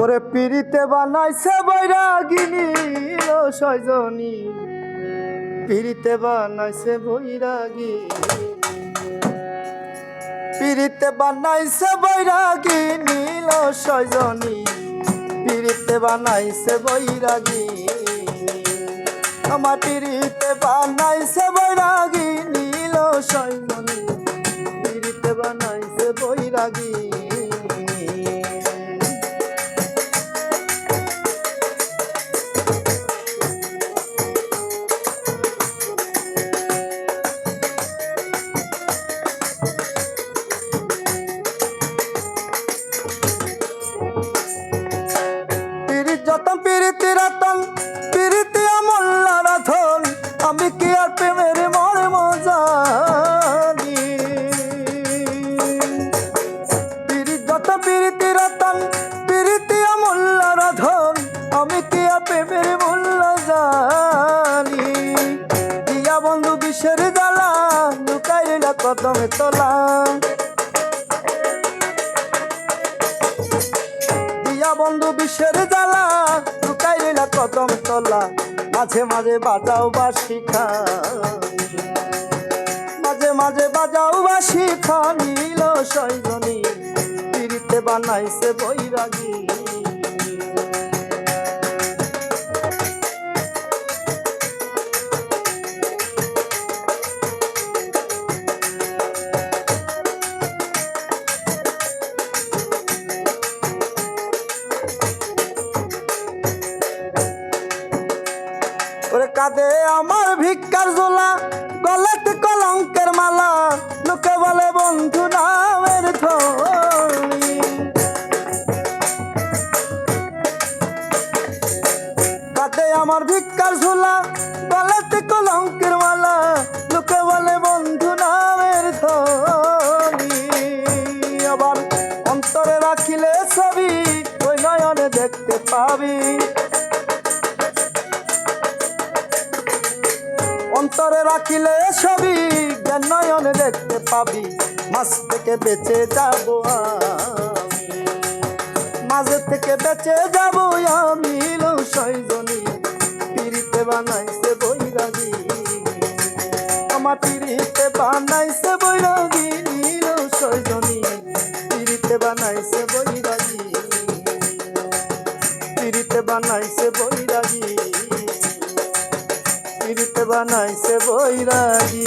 ওরে পিড়িতে বানাইছে বৈরাগিনী ও সজনী। পিড়িতে বানাইছে বৈরাগী পিড়িতে বানাইছে বৈরাগী নীল সজনী। পিড়িতে বানাইছে বৈরাগী আমার পিড়িতে বানাইছে পিরিত যতন, পিরিতি রতন, পিরিতি আমল্লা রাধন আমি কি আর প্রেমের মরে মজানি পিরিত যত পিরিতি রতন, পিরিতি আমল্লা আমি কি আর প্রেমের জানি? দিয়া বন্ধু বিশ্বের জ্বালা লুকাইলা কদমে তোলা। বন্ধু বিশ্বের জ্বালা, লুকাই রইলা কদম তলা। মাঝে মাঝে বাজাও বা শিখা। মাঝে মাঝে বাজাও বাসিখা নীল সৈজনী পিড়িতে বানাইছে বৈরাগী। কাঁদে আমার ভিক্ষার জোলা গলাতে কলঙ্কের মালা, লোকে বলে বন্ধু নামের ধনী কাঁদে আমার ভিক্ষার ঝোলা গলাতে কলঙ্কের মালা, লোকে বলে বন্ধু নামের ধনী আবার অন্তরে রাখিলে ছবি, ওই নয়নে দেখতে পাবি। অন্তরে রাখিলে ছবি, জ্ঞান দেখতে পাবি। মাছ থেকে বেঁচে যাব মাঝে থেকে বেঁচে যাব আমি সৈজনী পিড়িতে বানাইছে বৈরাগী। আমার পিড়িতে বানাইছে বৈরাগী নীল সৈজনী পিড়িতে বানাইছে বৈরাগী। পিড়িতে বানাইছে বৈরাগী। বানাইছে বৈরাগী।